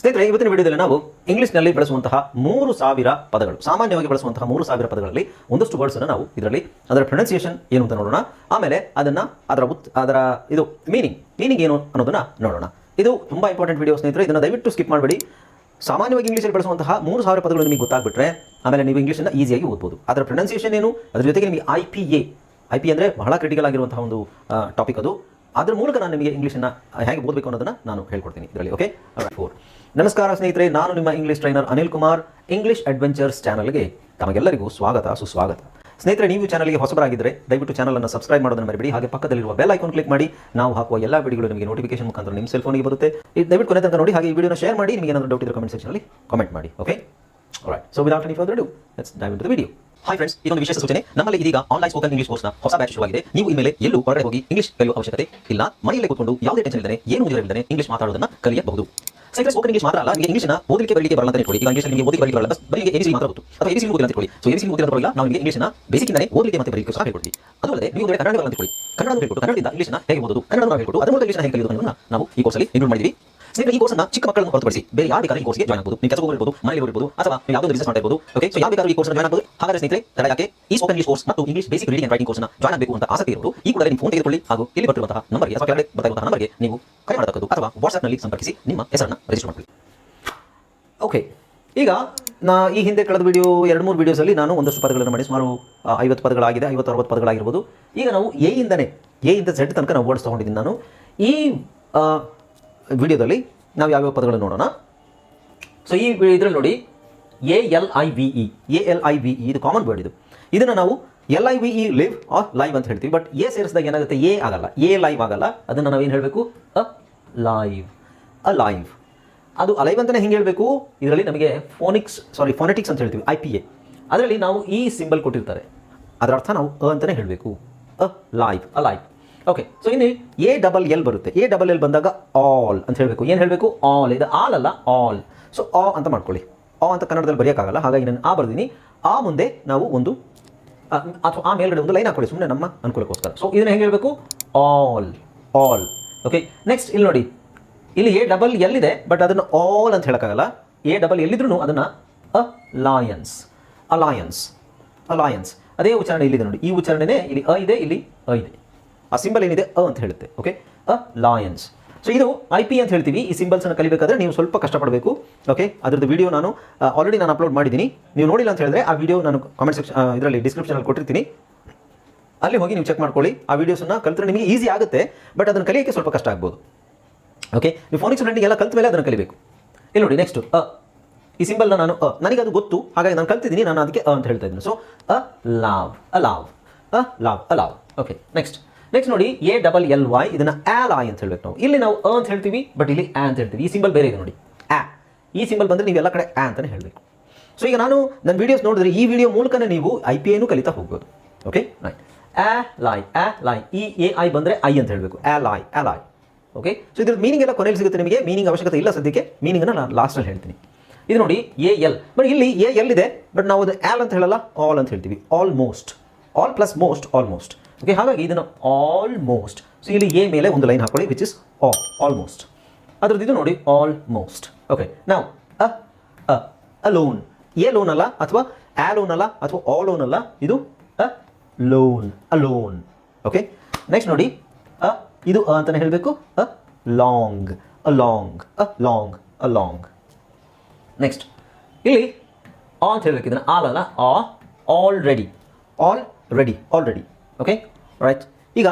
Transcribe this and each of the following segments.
ಸ್ನೇಹಿತರೆ, ಇವತ್ತಿನ ವಿಡಿಯೋದಲ್ಲಿ ನಾವು ಇಂಗ್ಲಿಷ್ನಲ್ಲಿ ಬಳಸುವಂತಹ ಮೂರು ಸಾವಿರ ಪದಗಳು, ಸಾಮಾನ್ಯವಾಗಿ ಬಳಸುವಂತಹ ಮೂರು ಸಾವಿರ ಪದಗಳಲ್ಲಿ ಒಂದಷ್ಟು ವರ್ಡ್ಸ್ ಅನ್ನು ನಾವು ಇದರಲ್ಲಿ ಅದರ ಪ್ರೊನೌನ್ಸಿಯೇಷನ್ ಏನು ಅಂತ ನೋಡೋಣ. ಆಮೇಲೆ ಅದನ್ನ ಅದರ ಉತ್, ಅದರ ಇದು ಮೀನಿಂಗ್ ಮೀನಿಂಗ್ ಏನು ಅನ್ನೋದನ್ನ ನೋಡೋಣ. ಇದು ತುಂಬಾ ಇಂಪಾರ್ಟೆಂಟ್ ವಿಡಿಯೋ ಸ್ನೇಹಿತರೆ, ಇದನ್ನು ದಯವಿಟ್ಟು ಸ್ಕಿಪ್ ಮಾಡಬೇಡಿ. ಸಾಮಾನ್ಯವಾಗಿ ಇಂಗ್ಲೀಷಲ್ಲಿ ಬಳಸುವಂತಹ ಮೂರು ಸಾವಿರ ಪದಗಳು ನಿಮಗೆ ಗೊತ್ತಾಗ್ಬಿಟ್ರೆ, ಆಮೇಲೆ ನೀವು ಇಂಗ್ಲೀಷನ್ನು ಈಸಿಯಾಗಿ ಓದ್ಬೋದು. ಅದರ ಪ್ರೊನೌನ್ಸಿಯೇಷನ್ ಏನು, ಅದರ ಜೊತೆಗೆ ನಿಮಗೆ I P A I P ಅಂದರೆ ಬಹಳ ಕ್ರಿಟಿಕಲ್ ಆಗಿರುವಂತಹ ಒಂದು ಟಾಪಿಕ್ ಅದು. ಅದ್ರ ಮೂಲಕ ನಾನು ನಿಮಗೆ ಇಂಗ್ಲೀಷನ್ನು ಹೇಗೆ ಓದಬೇಕು ಅನ್ನೋದನ್ನ ನಾನು ಹೇಳ್ಕೊಡ್ತೀನಿ ಇದರಲ್ಲಿ ಓಕೆ ಫೋರ್ ನಮಸ್ಕಾರ ಸ್ನೇಹಿತರೆ, ನಾನು ನಿಮ್ಮ English trainer Anil Kumar English adventures ಚಾನಲ್ಗೆ ತಮಗೆಲ್ಲರಿಗೂ ಸ್ವಾಗತ, ಸುಸ್ವಾಗತ. ಸ್ನೇಹಿತರೆ, ನೀವು ಚಾನಲ್ಗೆ ಹೊಸಬರಾಗಿದ್ದರೆ ದಯವಿಟ್ಟು ಚಾನಲ್ ಅನ್ನು ಸಬ್ಸ್ಕ್ರೈಬ್ ಮಾಡೋದನ್ನು ಮರಿಬೇಡಿ, ಹಾಗೆ ಪಕ್ಕದಲ್ಲಿರುವ ಬೆಲ್ ಐಕಾನ್ ಕ್ಲಿಕ್ ಮಾಡಿ, ನಾವು ಹಾಕುವ ಎಲ್ಲ ವಿಡಿಯೋಗಳು ನಿಮಗೆ ನೋಟಿಫಿಕೇಶನ್ ಮುಖಾಂತರ ನಿಮ್ಮ ಸೆಲ್ ಫೋನಿಗೆ ಬರುತ್ತೆ. ದಯವಿಟ್ಟು ಕೊನೆ ತನಕ ನೋಡಿ, ಹಾಗೆ ಈ ವಿಡಿಯೋನ ಶೇರ್ ಮಾಡಿ, ನಿಮಗೆ ಏನಾದರೂ ಡೌಟ್ ಇದ್ದರೆ ಕಮೆಂಟ್ ಸೆಕ್ಷನಲ್ಲಿ ಕಮೆಂಟ್ ಮಾಡಿ okay right so without any further do let's dive into the video hi friends ಇದೊಂದು ವಿಶೇಷ ಸೂಚನೆ. ನಮ್ಮಲ್ಲಿ ಇದೀಗ ಆನ್ಲೈನ್ ಸ್ಪೋಕನ್ ಇಂಗ್ಲಿಷ್ ಕೋರ್ಸ್ನ ಹೊಸ ಬ್ಯಾಚ್ ಶುರುವಾಗಿದೆ. ನೀವು ಇನ್ಮೇಲೆ ಎಲ್ಲೂ ಹೊರಗಡೆ ಹೋಗಿ ಇಂಗ್ಲಿಷ್ ಕಲಿಯುವ ಅವಶ್ಯಕತೆ ಇಲ್ಲ. ಮನೆಯಲ್ಲೇ ಕೂತ್ಕೊಂಡು ಯಾವುದೇ ಟೆನ್ಷನ್ ಇಲ್ಲದೆ, ಏನು ಇಲ್ಲದೆ ಇಂಗ್ಲಿಷ್ ಮಾತಾಡೋದನ್ನ ಕಲಿಯಬಹುದು. ಇಂಗ್ಲಿಷ್ ಮಾತ್ರ ಅಲ್ಲ, ನಿಮಗೆ ಇಂಗ್ಲಿಷ್ನ ಓದಲಿಕ್ಕೆ ಬರಲಿಕ್ಕೆ ಬರಲ್ಲ ಅಂತ ಇಟ್ಕೊಳ್ಳಿ. ಈಗ ಇಂಗ್ಲಿಷ್ ನಿಮಗೆ ಓದಲಿಕ್ಕೆ ಬರಲಿಕ್ಕೆ ಬರಲ್ಲ. ಬಸ್ ಬರೀ ಎಬಿಸಿ ಮಾತ್ರ ಗೊತ್ತು. ಅಥವಾ ಎಬಿಸಿ ನಾವು ನಿಮಗೆ ಓದಲಿಕ್ಕೆ ಮತ್ತೆ ಸಹ ನೀವು ಕನ್ನಡ ಹೇಗೆ ಓದೋದು? ಕನ್ನಡ ಅದರ ಮೂಲಕ ಹೇಗೆ ಕಲಿಯೋದು ನಾವು ಈ ಕೋರ್ಸಲ್ಲಿ ಇನ್ಕ್ಲೂಡ್ ಮಾಡಿದ್ದೀವಿ ಸ್ನೇಹಿತರೆ, ಈ ಕೋರ್ಸ್ನ ಚಿಕ್ಕ ಮಕ್ಕಳನ್ನು ಹೊರತುಪಡಿಸಿ ಬೇರೆ ಯಾರು ಬೇಕಾದ್ರೂ ಈ ಕೋರ್ಸ್ಗೆ ಜಾಯ್ನ್ ಆಗಬಹುದು ನೀವು ಕೆಲಸ ಹೋಗಿರ್ಬೋದು ಮನೆಯಲ್ಲಿ ಇರಬಹುದು ಅಥವಾ ನೀವು ಯಾವುದೋ ಬಿಸ್ನೆಸ್ ಮಾಡ್ತಾ ಓಕೆ ಸೊ ಯಾವ ಬೇಕಾದ್ರೂ ಈ ಕೋರ್ಸ್ ಜಾಯ್ನ್ ಆಗಬಹುದು ಹಾಗಾದ್ರೆ ಸ್ನೇಹಿತರೆ, ತಡ ಯಾಕೆ? ಈ ಸ್ಪೋಕನ್ ಇಂಗ್ಲಿಷ್ ಕೋರ್ಸ್ ಮತ್ತು English basic reading and writing ಕೋರ್ಸ್ನ ಜಾಯ್ನ್ ಆಗಬೇಕು ಅಂತ ಆಸಕ್ತಿ ಇರೋದು ಈ ಕೂಡ ನಿಮ್ಮ ಫೋನ್ ತೆಗೆದುಕೊಳ್ಳಿ ಹಾಗೂ ಇಲ್ಲಿ ಬರ್ತಿರುವಂತಹ ನಂಬರ್ಗೆ ಅಥವಾ ಕೆಳಗಡೆ ಬರ್ತಿರುವಂತಹ ನಂಬರ್ಗೆ ನೀವು ಕರೆ ಮಾಡತಕ್ಕದ್ದು ಅಥವಾ ವಾಟ್ಸ್ಆಪ್ನಲ್ಲಿ ಸಂಪರ್ಕಿಸಿ, ನಿಮ್ಮ ಹೆಸರನ್ನು ರಿಜಿಸ್ಟರ್ ಮಾಡಿಕೊಳ್ಳಿ. ಓಕೆ ಈಗ ನಾ ಈ ಹಿಂದೆ ಕಳೆದ ವಿಡಿಯೋ ಎರಡು ಮೂರು ವಿಡಿಯೋಸಲ್ಲಿ ನಾನು ಒಂದಷ್ಟು ಪದಗಳನ್ನು ಮಾಡಿ ಸುಮಾರು ಐವತ್ತು ಪದಗಳಾಗಿದೆ ಐವತ್ತು ಅರವತ್ತು ಪದಗಳಾಗಿರ್ಬೋದು. ಈಗ ನಾವು ಎ ಇಂದನೇ ಎ ಇಂದ ಝೆಡ್ ತನಕ ನಾವು ವರ್ಡ್ಸ್ ತೊಗೊಂಡಿದ್ದೀನಿ ನಾನು. ಈ ವಿಡಿಯೋದಲ್ಲಿ ನಾವು ಯಾವ್ಯಾವ ಪದಗಳನ್ನು ನೋಡೋಣ? ಸೊ ಈ ಇದರಲ್ಲಿ ನೋಡಿ A L I V E A L I V E ಇದು ಕಾಮನ್ ವರ್ಡ್ ಇದು. ಇದನ್ನು ನಾವು L I V E live or live ಅಂತ ಹೇಳ್ತೀವಿ. ಬಟ್ ಎ ಸೇರಿಸಿದಾಗ ಏನಾಗುತ್ತೆ? ಎ ಆಗಲ್ಲ. ಎ ಲೈವ್ ಆಗಲ್ಲ. ಅದನ್ನು ನಾವೇನು ಹೇಳಬೇಕು? ಅ ಲೈವ್ ಅ ಲೈವ್ ಅದು ಅಲೈವ್ ಅಂತಲೇ ಹೆಂಗೆ ಹೇಳಬೇಕು? ಇದರಲ್ಲಿ ನಮಗೆ ಫೋನಿಕ್ಸ್ ಸಾರಿ ಫೋನೆಟಿಕ್ಸ್ ಅಂತ ಹೇಳ್ತೀವಿ ಐ ಪಿ ಎ ಅದರಲ್ಲಿ ನಾವು ಈ ಸಿಂಬಲ್ ಕೊಟ್ಟಿರ್ತಾರೆ. ಅದರ ಅರ್ಥ ನಾವು ಅ ಅಂತಲೇ ಹೇಳಬೇಕು. A live a live okay so ಇಲ್ಲಿ ಎ ಡಬಲ್ ಎಲ್ ಬರುತ್ತೆ. ಎ ಡಬಲ್ ಎಲ್ ಬಂದಾಗ ಆಲ್ ಅಂತ ಹೇಳಬೇಕು. ಏನು ಹೇಳಬೇಕು? ಆಲ್ ಇದು ಆಲ್ ಅಲ್ಲ ಆಲ್ ಸೊ ಆ ಅಂತ ಮಾಡ್ಕೊಳ್ಳಿ. ಆ ಅಂತ ಕನ್ನಡದಲ್ಲಿ ಬರೆಯೋಕ್ಕಾಗಲ್ಲ, ಹಾಗಾಗಿ ನಾನು ಆ ಬರ್ದೀನಿ. ಆ ಮುಂದೆ ನಾವು ಒಂದು ಅಥವಾ ಆ ಮೇಲ್ಗಡೆ ಒಂದು ಲೈನ್ ಹಾಕೊಳ್ಳಿ ಸುಮ್ಮನೆ ನಮ್ಮ ಅನುಕೂಲಕ್ಕೋಸ್ಕರ. ಸೊ ಇದನ್ನು ಹೆಂಗೆ ಹೇಳಬೇಕು? ಆಲ್ ಆಲ್ ಓಕೆ ನೆಕ್ಸ್ಟ್ ಇಲ್ಲಿ ನೋಡಿ. ಇಲ್ಲಿ ಎ ಡಬಲ್ ಎಲ್ ಇದೆ ಬಟ್ ಅದನ್ನು ಆಲ್ ಅಂತ ಹೇಳೋಕ್ಕಾಗಲ್ಲ. ಎ ಡಬಲ್ ಎಲ್ಲಿದ್ರು ಅದನ್ನು ಅ ಲಾಯನ್ಸ್ ಅಲಾಯನ್ಸ್ ಅಲಾಯನ್ಸ್ ಅದೇ ಉಚ್ಚಾರಣೆ ಇಲ್ಲಿದೆ ನೋಡಿ. ಈ ಉಚ್ಚಾರಣೆನೇ ಇಲ್ಲಿ ಅ ಇದೆ, ಇಲ್ಲಿ ಅ ಇದೆ. ಆ ಸಿಂಬಲ್ ಏನಿದೆ? ಅ ಅಂತ ಹೇಳುತ್ತೆ ಓಕೆ ಅ ಲಾಯನ್ಸ್ ಸೊ ಇದು ಐ ಪಿ ಅಂತ ಹೇಳ್ತೀವಿ. ಈ ಸಿಂಬಲ್ಸನ್ನು ಕಲಿಬೇಕಾದ್ರೆ ನೀವು ಸ್ವಲ್ಪ ಕಷ್ಟಪಡಬೇಕು ಓಕೆ ಅದರದ್ದು ವಿಡಿಯೋ ನಾನು ಆಲ್ರೆಡಿ ನಾನು ಅಪ್ಲೋಡ್ ಮಾಡಿದ್ದೀನಿ. ನೀವು ನೋಡಿಲ್ಲ ಅಂತ ಹೇಳಿದ್ರೆ ಆ ವಿಡಿಯೋ ನಾನು ಕಾಮೆಂಟ್ ಸೆಕ್ಷನ್ ಇದರಲ್ಲಿ ಡಿಸ್ಕ್ರಿಪ್ಷನಲ್ಲಿ ಕೊಟ್ಟಿರ್ತೀನಿ. ಅಲ್ಲಿ ಹೋಗಿ ನೀವು ಚೆಕ್ ಮಾಡ್ಕೊಳ್ಳಿ. ಆ ವೀಡಿಯೋಸನ್ನು ಕಲಿತ್ರೆ ನಿಮಗೆ ಈಸಿ ಆಗುತ್ತೆ ಬಟ್ ಅದನ್ನು ಕಲಿಯೋಕ್ಕೆ ಸ್ವಲ್ಪ ಕಷ್ಟ ಆಗ್ಬೋದು. ಓಕೆ ನೀವು ಫೋನಿಕ್ಸ್ ಎಲ್ಲ ಕಲಿತ ಮೇಲೆ ಅದನ್ನು ಕಲಿಬೇಕು. ಇಲ್ಲಿ ನೋಡಿ ನೆಕ್ಸ್ಟ್ ಅ. ಈ ಸಿಂಬಲ್ನ ನಾನು, ಅ ನನಗೆ ಅದು ಗೊತ್ತು, ಹಾಗಾಗಿ ನಾನು ಕಲ್ತಿದ್ದೀನಿ, ನಾನು ಅದಕ್ಕೆ ಅ ಅಂತ ಹೇಳ್ತಾ ಇದ್ದೀನಿ. So allow allow allow allow okay next next ನೋಡಿ ಎ ಡಬಲ್ ಎಲ್ ವೈ ಇದನ್ನ ಆಲ್ ಐ ಅಂತ ಹೇಳ್ಬೇಕು ನಾವು. ಇಲ್ಲಿ ನಾವು ಅ ಅಂತ ಹೇಳ್ತೀವಿ ಬಟ್ ಇಲ್ಲಿ ಆ ಅಂತ ಹೇಳ್ತೀವಿ. ಈ ಸಿಂಬಲ್ ಬೇರೆ ಇದೆ ನೋಡಿ. ಆ ಈ ಸಿಂಬಲ್ ಬಂದರೆ ನೀವು ಎಲ್ಲ ಕಡೆ ಆ ಅಂತಲೇ ಹೇಳಬೇಕು. ಸೊ ಈಗ ನಾನು ನನ್ನ ವಿಡಿಯೋಸ್ ನೋಡಿದ್ರೆ ಈ ವಿಡಿಯೋ ಮೂಲಕನೇ ನೀವು ಐ ಪಿ ಐನು ಕಲಿತಾ ಹೋಗ್ಬೋದು. ಓಕೆ ರೈಟ್ ಆ ಲಾಯ್ ಆ ಲಾಯ್ ಈ ಎ ಐ ಬಂದರೆ ಐ ಅಂತ ಹೇಳಬೇಕು. ಆ ಲಾಯ್ ಆ ಲಾಯ್ ಓಕೆ ಸೊ ಇದ್ರ ಮೀನಿಂಗ್ ಎಲ್ಲ ಕೊನೆಯಲ್ಲಿ ಸಿಗುತ್ತೆ ನಿಮಗೆ. ಮೀನಿಂಗ್ ಅವಶ್ಯಕತೆ ಇಲ್ಲ ಸದ್ಯಕ್ಕೆ. ಮೀನಿಂಗನ್ನು ನಾನು ಲಾಸ್ಟಲ್ಲಿ ಹೇಳ್ತೀನಿ. ಇದು ನೋಡಿ ಎ ಎಲ್ ಬಟ್ ಇಲ್ಲಿ ಎ ಎಲ್ ಇದೆ ಬಟ್ ನಾವು ಅದು ಆಲ್ ಅಂತ ಹೇಳಲ್ಲ ಆಲ್ ಅಂತ ಹೇಳ್ತೀವಿ. Almost all plus most almost okay ಹಾಗಾಗಿ ಇದನ್ನು ಆಲ್ಮೋಸ್ಟ್ ಸೊ ಇಲ್ಲಿ ಎ ಮೇಲೆ ಒಂದು ಲೈನ್ ಹಾಕೊಳ್ಳಿ ವಿಚ್ ಇಸ್ ಆಲ್ ಆಲ್ಮೋಸ್ಟ್ ಅದ್ರದ್ದು ಇದು ನೋಡಿ ಆಲ್ಮೋಸ್ಟ್ ಓಕೆ ನಾವು a a alone a loan ಅಲ್ಲ ಅಥವಾ ಆ ಲೋನ್ ಅಲ್ಲ ಅಥವಾ ಆ ಲೋನ್ ಅಲ್ಲ ಇದು a lone alone okay next ನೋಡಿ ಅ ಇದು ಅ ಅಂತಾನೆ ಹೇಳಬೇಕು a long a long a long a long next ಇಲ್ಲಿ ಆ ಅಂತ ಹೇಳಬೇಕಿದ್ರೆ ಇದನ್ನ ಆಲ್ ಅಲ್ಲ ಆ already all ready already okay right ಈಗ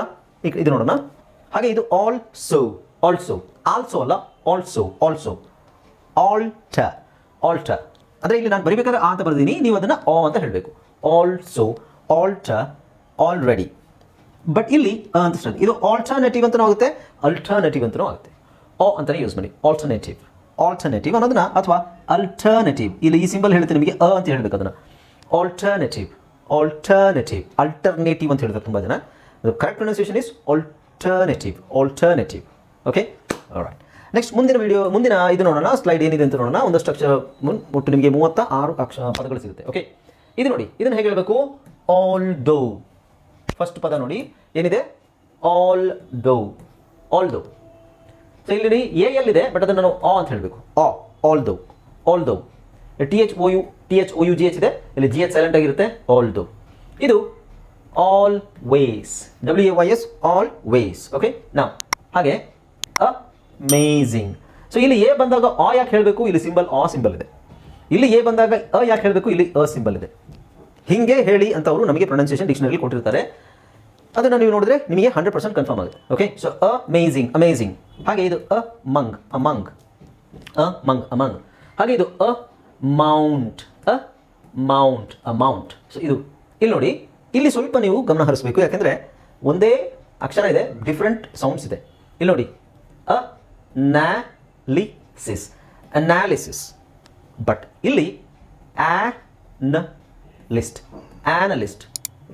ಈಗ ಇದು ನೋಡೋಣ. ಹಾಗೆ ಇದು ಆಲ್ಸೋ ಆಲ್ಸೋ ಆಲ್ಸೋ ಅಲ್ಲ ಆಲ್ಸೋ ಆಲ್ಸೋ ಆಲ್ಟ ಆಲ್ಟ ಅಂದರೆ ಇಲ್ಲಿ ನಾನು ಬರಿಬೇಕಾದ್ರೆ ಆ ಅಂತ ಬರ್ದೀನಿ, ನೀವು ಅದನ್ನು ಆ ಅಂತ ಹೇಳಬೇಕು. ಆಲ್ಸೋ ಆಲ್ಟ ಆಲ್ರೆಡಿ ಬಟ್ ಇಲ್ಲಿ ಅಂತ ಇದು ಆಲ್ಟರ್ನೇಟಿವ್ ಅಂತಲೂ ಆಗುತ್ತೆ ಅಲ್ಟರ್ನೇಟಿವ್ ಅಂತಲೂ ಆಗುತ್ತೆ. ಓ ಅಂತಲೇ ಯೂಸ್ ಮಾಡಿ. ಆಲ್ಟರ್ನೇಟಿವ್ ಆಲ್ಟರ್ನೇಟಿವ್ ಅನ್ನೋದನ್ನ, ಅಥವಾ ಅಲ್ಟರ್ನೇಟಿವ್ ಇಲ್ಲಿ ಈ ಸಿಂಬಲ್ ಹೇಳ್ತೀನಿ ನಿಮಗೆ, ಅ ಅಂತ ಹೇಳಬೇಕು ಅದನ್ನು. ಆಲ್ಟರ್ನೇಟಿವ್ ಆಲ್ಟರ್ನೇಟಿವ್ ಅಲ್ಟರ್ನೇಟಿವ್ ಅಂತ ಹೇಳಿದ್ರೆ ತುಂಬ ಜನ. Correct pronunciation is alternative alternative okay right next ಮುಂದಿನ ವಿಡಿಯೋ ಮುಂದಿನ ಇದು ನೋಡೋಣ ಸ್ಲೈಡ್ ಏನಿದೆ ಅಂತ ನೋಡೋಣ. ಒಂದಷ್ಟು ಅಕ್ಷರ ಮುನ್, ಒಟ್ಟು ನಿಮಗೆ ಮೂವತ್ತ ಆರು ಅಕ್ಷ ಪದಗಳು ಸಿಗುತ್ತೆ. ಓಕೆ ಇದು ನೋಡಿ, ಇದನ್ನು ಹೇಗೆ ಹೇಳಬೇಕು? ಆಲ್ ಡೋ ಫಸ್ಟ್ ಪದ ನೋಡಿ. ಏನಿದೆ? Although although so ಇಲ್ಲಿ ಎ ಎಲ್ಲಿದೆ? ಬಟ್ ಅದನ್ನು ನಾವು ಆ ಅಂತ ಹೇಳಬೇಕು. ಆ although although T H O U T H O U G H ಇದೆ. ಇಲ್ಲಿ ಜಿ ಎಚ್ ಸೈಲೆಂಟ್ ಆಗಿರುತ್ತೆ. ಆಲ್ ದೋ ಇದು always W A Y S always okay ನಾವು ಹಾಗೆ ಅಮೇಝಿಂಗ್ ಸೊ ಇಲ್ಲಿ ಎ ಬಂದಾಗ ಆ ಯಾಕೆ ಹೇಳಬೇಕು? ಇಲ್ಲಿ ಸಿಂಬಲ್ ಆ ಸಿಂಬಲ್ ಇದೆ. ಇಲ್ಲಿ ಎ ಬಂದಾಗ ಅ ಯಾಕೆ ಹೇಳಬೇಕು? ಇಲ್ಲಿ ಅ ಸಿಂಬಲ್ ಇದೆ. ಹಿಂಗೆ ಹೇಳಿ ಅಂತ ಅವರು ನಮಗೆ ಪ್ರೊನೌನ್ಸಿಯೇಷನ್ ಡಿಕ್ಷನರಿ ಕೊಟ್ಟಿರ್ತಾರೆ. ಅದನ್ನು ನೀವು ನೋಡಿದ್ರೆ ನಿಮಗೆ ಹಂಡ್ರೆಡ್ ಪರ್ಸೆಂಟ್ ಕನ್ಫರ್ಮ್ ಆಗುತ್ತೆ. ಓಕೆ ಸೊ ಅಮೇಝಿಂಗ್ ಅಮೇಝಿಂಗ್ ಹಾಗೆ ಇದು ಅ ಮಂಗ್ ಅ ಮಂಗ್ ಅ ಮಂಗ್ ಅ ಹಾಗೆ ಇದು amount amount amount so ಇದು. ಇಲ್ಲಿ ನೋಡಿ, ಇಲ್ಲಿ ಸ್ವಲ್ಪ ನೀವು ಗಮನ ಹರಿಸಬೇಕು. ಯಾಕೆಂದರೆ ಒಂದೇ ಅಕ್ಷರ ಇದೆ ಡಿಫ್ರೆಂಟ್ ಸೌಂಡ್ಸ್ ಇದೆ. ಇಲ್ಲಿ ನೋಡಿ ಅ ನ್ಯಾಲಿಸಿಸ್ ಅನಾಲಿಸಿಸ್ ಬಟ್ ಇಲ್ಲಿ ಆ ನ ಲಿಸ್ಟ್ ಆನಲಿಸ್ಟ್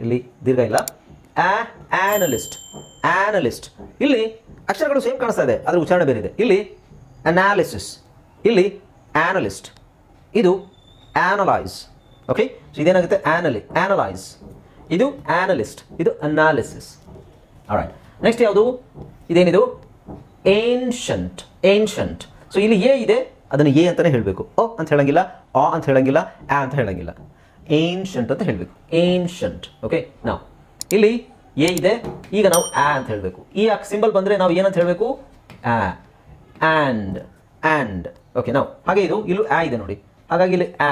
ಇಲ್ಲಿ ದೀರ್ಘ ಇಲ್ಲ. ಆ ಆನಲಿಸ್ಟ್ ಆನಲಿಸ್ಟ್ ಇಲ್ಲಿ ಅಕ್ಷರಗಳು ಸೇಮ್ ಕಾಣಿಸ್ತಾ ಇದೆ ಅದರ ಉಚ್ಚಾರಣೆ ಬೇರೆ ಇದೆ. ಇಲ್ಲಿ ಅನಾಲಿಸಿಸ್ ಇಲ್ಲಿ ಆನಲಿಸ್ಟ್ ಇದು ಆನಲೈಸ್ ಓಕೆ ಸೊ ಇದೇನಾಗುತ್ತೆ? ಆನಲಿ ಆನಲೈಸ್ ಇದು ಆನಲಿಸ್ಟ್ ಇದು ಅನಾಲಿಸಿಸ್ ರೈಟ್ ನೆಕ್ಸ್ಟ್ ಯಾವುದು? ಇದೇನಿದು? ಏನ್ಷಂಟ್ ಏನ್ಷಂಟ್ ಸೊ ಇಲ್ಲಿ ಎ ಇದೆ. ಅದನ್ನು ಎ ಅಂತಲೇ ಹೇಳಬೇಕು. ಓ ಅಂತ ಹೇಳಂಗಿಲ್ಲ ಆ ಅಂತ ಹೇಳಂಗಿಲ್ಲ ಆ ಅಂತ ಹೇಳಂಗಿಲ್ಲ. ಏನ್ಷಂಟ್ ಅಂತ ಹೇಳಬೇಕು. ಏನ್ಷಂಟ್ ಓಕೆ ನಾವು ಇಲ್ಲಿ ಎ ಇದೆ. ಈಗ ನಾವು ಆ ಅಂತ ಹೇಳಬೇಕು. ಈ ಸಿಂಬಲ್ ಬಂದರೆ ನಾವು ಏನಂತ ಹೇಳಬೇಕು? ಆ ಆ್ಯಂಡ್ ಆ್ಯಂಡ್ ಓಕೆ ನಾವು ಹಾಗೆ ಇದು, ಇಲ್ಲೂ ಆ ಇದೆ ನೋಡಿ. ಹಾಗಾಗಿ ಇಲ್ಲಿ ಆ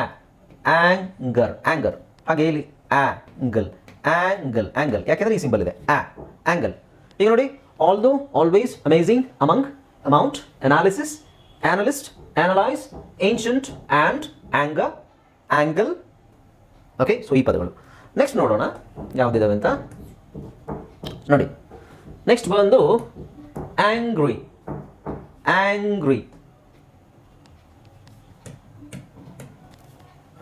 ಆಂಗರ್ ಆಂಗರ್ ಹಾಗೆ ಇಲ್ಲಿ ಆಂಗಲ್ ಆಂಗಲ್ ಆಂಗಲ್. ಯಾಕೆಂದ್ರೆ ಈ ಸಿಂಬಲ್ ಇದೆ. ಆ, ಆಂಗಲ್. ಈಗ ನೋಡಿ although always amazing among amount analysis analyst analyse ancient and anger angle okay so ಈ ಪದಗಳು. ನೆಕ್ಸ್ಟ್ ನೋಡೋಣ. ಯಾವುದಿದಾವೆ ಅಂತ? ನೋಡಿ. ನೆಕ್ಸ್ಟ್ ಬಂದು angry angry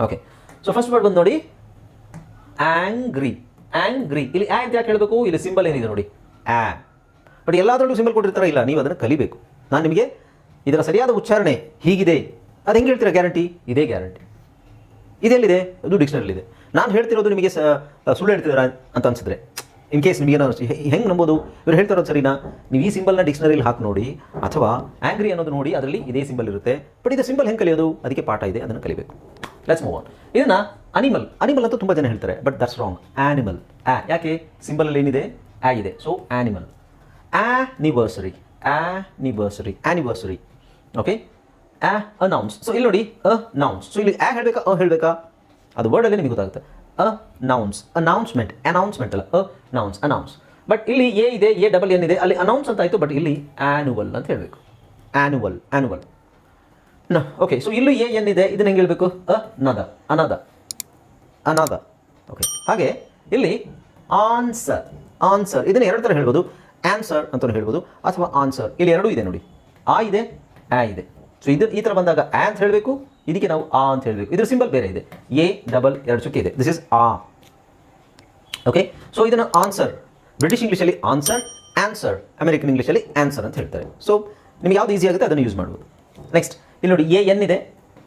okay so first word ಬಂದು ನೋಡಿ. ಆಂಗ್ರಿ ಆಂಗ್ರಿ ಇಲ್ಲಿ ಆ ಅಂತ ಯಾಕೆ ಹೇಳಬೇಕು? ಇಲ್ಲಿ ಸಿಂಬಲ್ ಏನಿದೆ ನೋಡಿ. ಆ ಬಟ್ ಎಲ್ಲಾದ್ರಲ್ಲೂ ಸಿಂಬಲ್ ಕೊಟ್ಟಿರ್ತಾರ ಇಲ್ಲ, ನೀವು ಅದನ್ನು ಕಲಿಬೇಕು. ನಾನು ನಿಮಗೆ ಇದರ ಸರಿಯಾದ ಉಚ್ಚಾರಣೆ ಹೀಗಿದೆ. ಅದು ಹೆಂಗೆ ಹೇಳ್ತೀರಾ ಗ್ಯಾರಂಟಿ ಇದೇ ಗ್ಯಾರಂಟಿ ಇದೆಲ್ಲಿದೆ? ಅದು ಡಿಕ್ಷನರಿಲಿದೆ ನಾನು ಹೇಳ್ತಿರೋದು ನಿಮಗೆ ಸುಳ್ಳು ಹೇಳ್ತಿದ್ದೀರಾ ಅಂತ ಅನ್ಸಿದ್ರೆ. ಇನ್ ಕೇಸ್ ನಿಮಗೆ ಹೆಂಗೆ ನಂಬೋದು? ಇವ್ರು ಹೇಳ್ತಾರೋ ಸರಿನಾ? ನೀವು ಈ ಸಿಂಬಲ್ನ ಡಿಕ್ಷನರಿಲಿ ಹಾಕಿ ನೋಡಿ. ಅಥವಾ ಆಂಗ್ರಿ ಅನ್ನೋದು ನೋಡಿ, ಅದರಲ್ಲಿ ಇದೇ ಸಿಂಬಲ್ ಇರುತ್ತೆ. ಬಟ್ ಇದು ಸಿಂಬಲ್ ಹೆಂಗೆ ಕಲಿಯೋದು? ಅದಕ್ಕೆ ಪಾಠ ಇದೆ, ಅದನ್ನು ಕಲಿಬೇಕು. ಲೆಟ್ಸ್ ಮೂವ್ ಆನ್ ಇದನ್ನ ಅನಿಮಲ್ ಅನಿಮಲ್ ಅಂತ ತುಂಬ ಜನ ಹೇಳ್ತಾರೆ ಬಟ್ ದಟ್ಸ್ ರಾಂಗ್ ಆನಿಮಲ್ ಆ ಯಾಕೆ? ಸಿಂಬಲಲ್ಲಿ ಏನಿದೆ? ಆ ಇದೆ. So animal anniversary anniversary anniversary okay ಆ ಅನೌನ್ಸ್ ಸೊ ಇಲ್ಲಿ ನೋಡಿ ಅ ನೌನ್ಸ್ ಸೊ ಇಲ್ಲಿ ಆ ಹೇಳಬೇಕಾ? ಅ ಹೇಳಬೇಕಾ? ಅದು ವರ್ಡಲ್ಲಿ ನಿಮಗೆ ಗೊತ್ತಾಗುತ್ತೆ. ಅ ನೌನ್ಸ್ ಅನೌನ್ಸ್ಮೆಂಟ್ ಅನೌನ್ಸ್ಮೆಂಟ್ ಅಲ್ಲ. ಅ ನೌನ್ಸ್ ಅನೌನ್ಸ್ ಬಟ್ ಇಲ್ಲಿ ಎ ಇದೆ ಎ ಡಬಲ್ ಏನಿದೆ ಅಲ್ಲಿ ಅನೌನ್ಸ್ ಅಂತ ಆಯಿತು ಬಟ್ ಇಲ್ಲಿ ಆ್ಯನುವಲ್ ಅಂತ ಹೇಳಬೇಕು. ಆ್ಯನುವಲ್ ಆ್ಯನುವಲ್ ನ ಓಕೆ ಸೊ ಇಲ್ಲೂ ಎ ಏನಿದೆ ಇದನ್ನ ಹೆಂಗೆ ಹೇಳಬೇಕು? ಅ, ನದ, ಅನದ. ಓಕೆ ಹಾಗೆ, ಇಲ್ಲಿ ಆನ್ಸರ್ ಆನ್ಸರ್ ಇದನ್ನು ಎರಡು ಥರ ಹೇಳ್ಬೋದು. ಆನ್ಸರ್ ಅಂತ ಹೇಳ್ಬೋದು, ಅಥವಾ ಆನ್ಸರ್ ಇಲ್ಲಿ ಎರಡೂ ಇದೆ ನೋಡಿ. ಆ ಇದೆ ಆ ಇದೆ. ಸೊ ಇದು ಈ ಥರ ಬಂದಾಗ ಆ ಅಂತ ಹೇಳಬೇಕು, ಇದಕ್ಕೆ ನಾವು ಆ ಅಂತ ಹೇಳಬೇಕು. ಇದ್ರ ಸಿಂಬಲ್ ಬೇರೆ ಇದೆ. ಎ ಡಬಲ್ ಎರಡು ಚುಕ್ಕೆ ಇದೆ. This is A. Okay so ಇದನ್ನು ಆನ್ಸರ್ ಬ್ರಿಟಿಷ್ ಇಂಗ್ಲೀಷಲ್ಲಿ ಆನ್ಸರ್ ಆನ್ಸರ್ ಅಮೆರಿಕನ್ ಇಂಗ್ಲೀಷಲ್ಲಿ ಆನ್ಸರ್ ಅಂತ ಹೇಳ್ತಾರೆ. ಸೊ ನಿಮ್ಗೆ ಯಾವ್ದು ಈಸಿ ಆಗುತ್ತೆ ಅದನ್ನು ಯೂಸ್ ಮಾಡ್ಬೋದು. ನೆಕ್ಸ್ಟ್ ಇಲ್ಲಿ ನೋಡಿ, ಎ ಎನ್ ಇದೆ.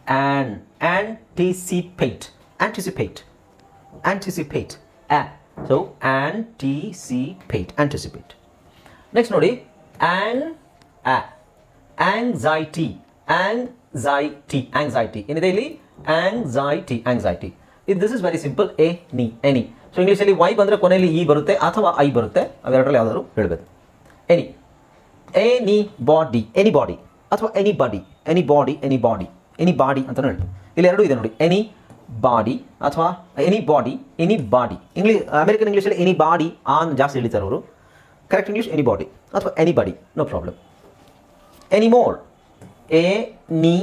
An anticipate. ಆಂಟಿಸಿಪೇಟ್. ಆಂಟಿಸಿಪೇಟ್. ಆ ಸೊ ಪೇಟ್ ಆಂಟಿಸಿಪೇಟ್. ನೆಕ್ಸ್ಟ್ ನೋಡಿ ಆಂಗ್ ಆ, ಆಂಗ್ಸೈಟಿ ಆಂಗ್ಸೈಟಿ ಆಂಗ್ಸೈಟಿ. ಏನಿದೆ ಇಲ್ಲಿ? Anxiety anxiety. ಇದು this is very simple A, ನಿ, ಎನಿ. ಸೊ ಇಂಗ್ಲೀಷಲ್ಲಿ ವೈ ಬಂದರೆ ಕೊನೆಯಲ್ಲಿ ಇ ಬರುತ್ತೆ ಅಥವಾ ಐ ಬರುತ್ತೆ. ಅವೆರಡರಲ್ಲಿ ಯಾವ್ದಾದ್ರು ಹೇಳಬೇಕು ಎನಿ. Anybody anybody. ಅಥವಾ anybody anybody anybody anybody ಅಂತಲೂ ಹೇಳಿ ಇಲ್ಲಿ ಎರಡೂ ಇದೆ ನೋಡಿ. ಎನಿ ಬಾಡಿ ಅಥವಾ anybody anybody English American ಇಂಗ್ಲೀಷಲ್ಲಿ ಎನಿ ಬಾಡಿ ಆನ್ ಜಾಸ್ತಿ ಹೇಳ್ತಾರೆ ಅವರು. ಕರೆಕ್ಟ್ ಇಂಗ್ಲೀಷ್ ಎನಿ ಬಾಡಿ ಅಥವಾ anybody no problem anymore A ನಿ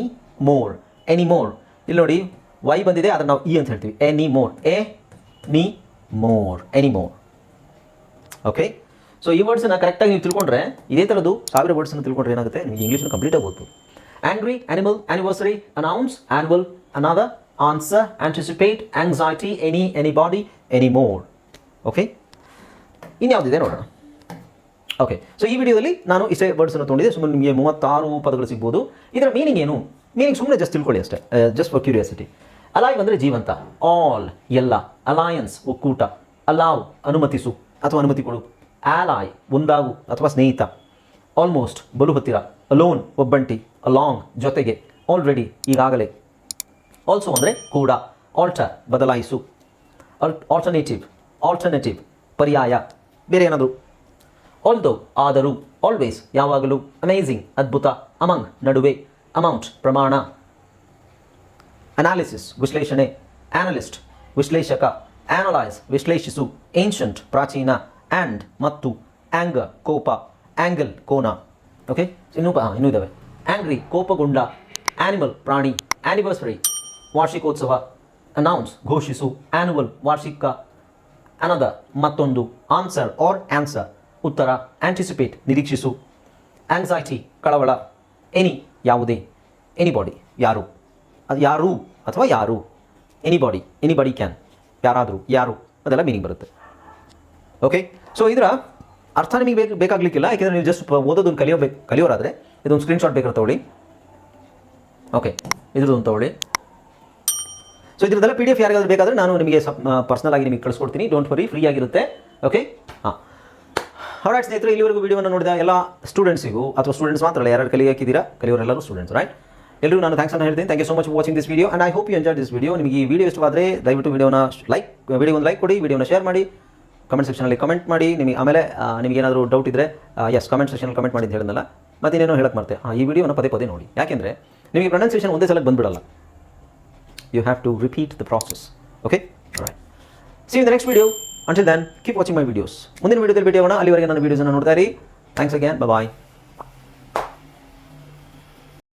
ಮೋರ್ ಎನಿ ಮೋರ್ ಇಲ್ಲಿ ನೋಡಿ ವೈ ಬಂದಿದೆ, ಅದನ್ನು ನಾವು ಇ ಅಂತ ಹೇಳ್ತೀವಿ. ಎನಿ ಮೋರ್ ಎ ನಿ more anymore okay so ಈ ವರ್ಡ್ಸನ್ನು ಕರೆಕ್ಟಾಗಿ ನೀವು ತಿಳ್ಕೊಂಡ್ರೆ, ಇದೇ ಥರದ್ದು ಸಾವಿರ ವರ್ಡ್ಸನ್ನು ತಿಳ್ಕೊಂಡ್ರೆ ಏನಾಗುತ್ತೆ? ನಿಮಗೆ ಇಂಗ್ಲೀಷನ್ನು ಕಂಪ್ಲೀಟಾಗಿ ಓದ್ಬೋದು. Angry animal anniversary announce annual another answer anticipate anxiety any anybody anymore okay ಇನ್ಯಾವುದಿದೆ ನೋಡೋಣ. ಓಕೆ ಸೊ ಈ ವಿಡಿಯೋದಲ್ಲಿ ನಾನು ಇಷ್ಟೇ ವರ್ಡ್ಸನ್ನು ತೊಗೊಂಡಿದ್ದೆ. ಸುಮ್ಮನೆ ನಿಮಗೆ ಮೂವತ್ತಾರು ಪದಗಳು ಸಿಗ್ಬೋದು. ಇದರ ಮೀನಿಂಗ್ ಏನು? ಮೀನಿಂಗ್ ಸುಮ್ಮನೆ ಜಸ್ಟ್ ತಿಳ್ಕೊಳ್ಳಿ ಅಷ್ಟೇ. ಜಸ್ಟ್ ಫಾರ್ ಕ್ಯೂರಿಯಾಸಿಟಿ ಅಲೈವ್ ಅಂದರೆ ಜೀವಂತ. ಆಲ್ ಎಲ್ಲ. ಅಲಾಯನ್ಸ್ ಒಕ್ಕೂಟ. ಅಲಾವ್ ಅನುಮತಿಸು. ಅಥವಾ ಅನುಮತಿ ಕೊಡು. ಆಲಾಯ್ ಒಂದಾಗು ಅಥವಾ ಸ್ನೇಹಿತ. ಆಲ್ಮೋಸ್ಟ್ ಬಲು ಹತ್ತಿರ ಅಲೋನ್ ಒಬ್ಬಂಟಿ ಅಲಾಂಗ್ ಜೊತೆಗೆ ಆಲ್ರೆಡಿ ಈಗಾಗಲೇ. ಆಲ್ಸೋ ಅಂದರೆ ಕೂಡ ಆಲ್ಟರ್ ಬದಲಾಯಿಸು. ಆಲ್ಟರ್ನೇಟಿವ್ ಆಲ್ಟರ್ನೇಟಿವ್ ಪರ್ಯಾಯ, ಬೇರೆ ಏನಾದರೂ. ಆಲ್ದೋ ಆದರೂ ಆಲ್ವೇಸ್ ಯಾವಾಗಲೂ ಅಮೇಝಿಂಗ್ ಅದ್ಭುತ ಅಮಂಗ್ ನಡುವೆ ಅಮೌಂಟ್ ಪ್ರಮಾಣ. ಅನಾಲಿಸಿಸ್ ವಿಶ್ಲೇಷಣೆ. ಆನಲಿಸ್ಟ್ ವಿಶ್ಲೇಷಕ. ಆ್ಯನಲೈಸ್ ವಿಶ್ಲೇಷಿಸು. ಏನ್ಷಂಟ್ ಪ್ರಾಚೀನ. ಆ್ಯಂಡ್ ಮತ್ತು ಆ್ಯಂಗರ್ ಕೋಪ ಆ್ಯಂಗಲ್ ಕೋನ. ಓಕೆ ಇನ್ನೂ ಹಾಂ, ಇನ್ನೂ ಇದ್ದಾವೆ ಆ್ಯಂಗ್ರಿ ಕೋಪಗೊಂಡ ಆ್ಯನಿಮಲ್ ಪ್ರಾಣಿ ಆ್ಯನಿವರ್ಸರಿ ವಾರ್ಷಿಕೋತ್ಸವ ಅನೌನ್ಸ್ ಘೋಷಿಸು ಆ್ಯನುವಲ್ ವಾರ್ಷಿಕ ಅನದ ಮತ್ತೊಂದು ಆನ್ಸರ್ ಆರ್ ಆನ್ಸರ್ ಉತ್ತರ ಆಂಟಿಸಿಪೇಟ್ ನಿರೀಕ್ಷಿಸು ಆಂಗ್ಸೈಟಿ ಕಳವಳ ಎನಿ ಯಾವುದೇ ಎನಿಬಾಡಿ ಯಾರು, ಅದು ಯಾರು ಅಥವಾ ಯಾರು ಎನಿಬಾಡಿ ಎನಿಬಡಿ ಕ್ಯಾನ್ ಯಾರಾದರೂ, ಯಾರು, ಅದೆಲ್ಲ ಮೀನಿಂಗ್ ಬರುತ್ತೆ. ಓಕೆ ಸೊ ಇದರ ಅರ್ಥ ನಿಮಗೆ ಬೇಕು ಬೇಕಾಗಲಿಕ್ಕಿಲ್ಲ, ಯಾಕೆಂದರೆ ನೀವು ಜಸ್ಟ್ ಓದೋದನ್ನು ಕಲಿಯೋಬೇಕು ಕಲಿಯೋರಾದರೆ ಇದೊಂದು ಸ್ಕ್ರೀನ್ಶಾಟ್ ಬೇಕಾದ್ರೆ ತಗೊಳ್ಳಿ. ಓಕೆ ಇದ್ರದ್ದೊಂದು ತೊಗೊಳ್ಳಿ. ಸೊ ಇದ್ರದ್ದೆಲ್ಲ ಪಿ ಡಿ ಎಫ್ ಯಾರಿಗಾದ್ರೂ ಬೇಕಾದರೆ ನಾನು ನಿಮಗೆ ಪರ್ಸನಲ್ ಆಗಿ ನಿಮಗೆ ಕಳಿಸ್ಕೊಡ್ತೀನಿ. ಡೋಂಟ್ ವರಿ ಫ್ರೀ ಆಗಿರುತ್ತೆ. ಓಕೆ ಹಾಂ. ಹೊರಟ್ ಸ್ನೇಹಿತರೆ, ಇಲ್ಲಿವರೆಗೂ ವಿಡಿಯೋವನ್ನು ನೋಡಿದ ಎಲ್ಲ ಸ್ಟೂಡೆಂಟ್ಸಿಗೂ ಅಥವಾ ಸ್ಟೂಡೆಂಟ್ಸ್ ಮಾತ್ರ ಅಲ್ಲ ಯಾರು ಕಲಿಯೋಕ್ಕಿದ್ದೀರಾ ಕಲಿಯೋರೆಲ್ಲರೂ ಸ್ಟೂಡೆಂಟ್ಸ್ ರೈಟ್ ಎಲ್ಲರೂ ನಾನು ಥ್ಯಾಂಕ್ಸ್ ಅಂತ ಹೇಳ್ತೀನಿ. Thank you so much watching this video and I hope you enjoy this video ನಿಮಗೆ ಈ ವಿಡಿಯೋ ಇಷ್ಟವಾದರೆ ದಯವಿಟ್ಟು ವಿಡಿಯೋನ ಲೈಕ್ ವಿಡಿಯೋ ಒಂದು ಲೈಕ್ ಕೊಡಿ, ವಿಡಿಯೋನ ಶೇರ್ ಮಾಡಿ. ಕಮೆಂಟ್ ಸೆಕ್ಷನಲ್ಲಿ ಕಮೆಂಟ್ ಮಾಡಿ ನಿಮಗೆ ಆಮೇಲೆ ನಿಮಗೇನಾದರೂ ಡೌಟ್ ಇದ್ದರೆ ಎಸ್ ಕಮೆಂಟ್ ಸೆಕ್ಷನಲ್ಲಿ ಕಮೆಂಟ್ ಮಾಡಿ ಅಂತ ಹೇಳಿದ್ನಲ್ಲ ಮತ್ತೆ ಇನ್ನೇನೋ ಹೇಳಕ್ಕೆ ಮಾಡ್ತೆ. ಹಾಂ ಈ ವಿಡಿಯೋನ ಪದೇ ಪದೇ ನೋಡಿ. ಯಾಕೆಂದರೆ ನಿಮಗೆ ಪ್ರೊನೌನ್ಸಿಯೇಷನ್ ಒಂದೇ ಸಲ ಬಂದುಬಿಡಲ್ಲ. You have to repeat the process okay right you in the next video. Until then, keep watching my videos. ಮುಂದಿನ ವಿಡಿಯೋದಲ್ಲಿ ಭೇಟಿಯಾಗೋಣ. ಅಲ್ಲಿವರೆಗೆ ನನ್ನ ವೀಡಿಯೋಸನ್ನು ನೋಡ್ತಾ ಇರಿ. ಥ್ಯಾಂಕ್ಸ್ ಅಗೇನ್ ಬಾಯ್